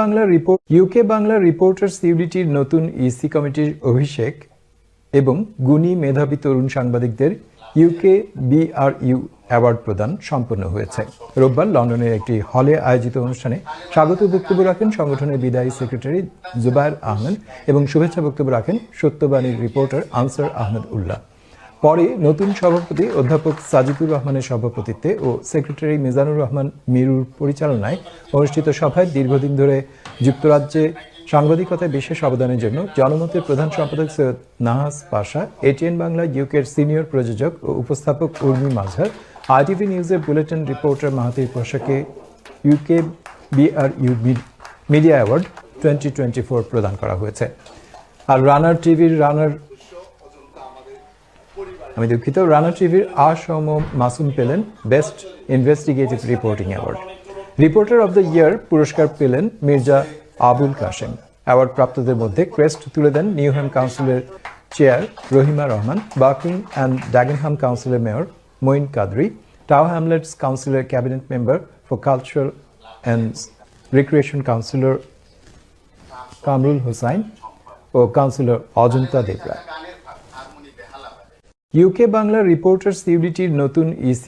Bangla report UK Bangla reporters ইউনিটির নতুন EC কমিটির অভিষেক এবং গুণী মেধাবী তরুণ সাংবাদিকদের ইউকে বিআরইউ অ্যাওয়ার্ড প্রদান সম্পন্ন হয়েছে। রোববার লন্ডনের একটি হলে আয়োজিত অনুষ্ঠানে স্বাগত বক্তব্য রাখেন সংগঠনের বিদায়ী সেক্রেটারি জুবায়ের আহমেদ এবং শুভেচ্ছা বক্তব্য রাখেন সত্যবাণীর রিপোর্টার আনসার আহমেদ উল্লাহ। পরে নতুন সভাপতি অধ্যাপক সাজিদুর রহমানের সভাপতিত্বে ও সেক্রেটারি মিজানুর রহমান মিরুর পরিচালনায় অনুষ্ঠিত সভায় দীর্ঘদিন ধরে যুক্তরাজ্যে সাংবাদিকতায় বিশেষ অবদানের জন্য জনমতের প্রধান সম্পাদক সৈয়দ নাহাস পাশা, এটিএন বাংলা ইউকের সিনিয়র প্রযোজক ও উপস্থাপক উর্মি মাঝার আইটিভি নিউজের বুলেটিন রিপোর্টার মাহাতির পোশাকে UK BRU media award twenty twenty four প্রদান করা হয়েছে। আর রানার টিভির রানার আমি দুঃখিত। রানা টিভির আসম মাসুম পেলেন best investigative reporting award. Reporter of the year পুরস্কার পেলেন মির্জা আবুল কাশেম। অ্যাওয়ার্ড প্রাপ্তদের মধ্যে ক্রেস্ট তুলে দেন নিউহ্যাম কাউন্সিলের chair Rahima Rahman, Barking and Dagenham কাউন্সিলের mayor Moin Qadri, Tower Hamlets কাউন্সিলের cabinet member for cultural and recreation councillor Kamrul Hossain O councillor Ajanta Debray. UK Bangla reporters ইউনিটির নতুন ইসি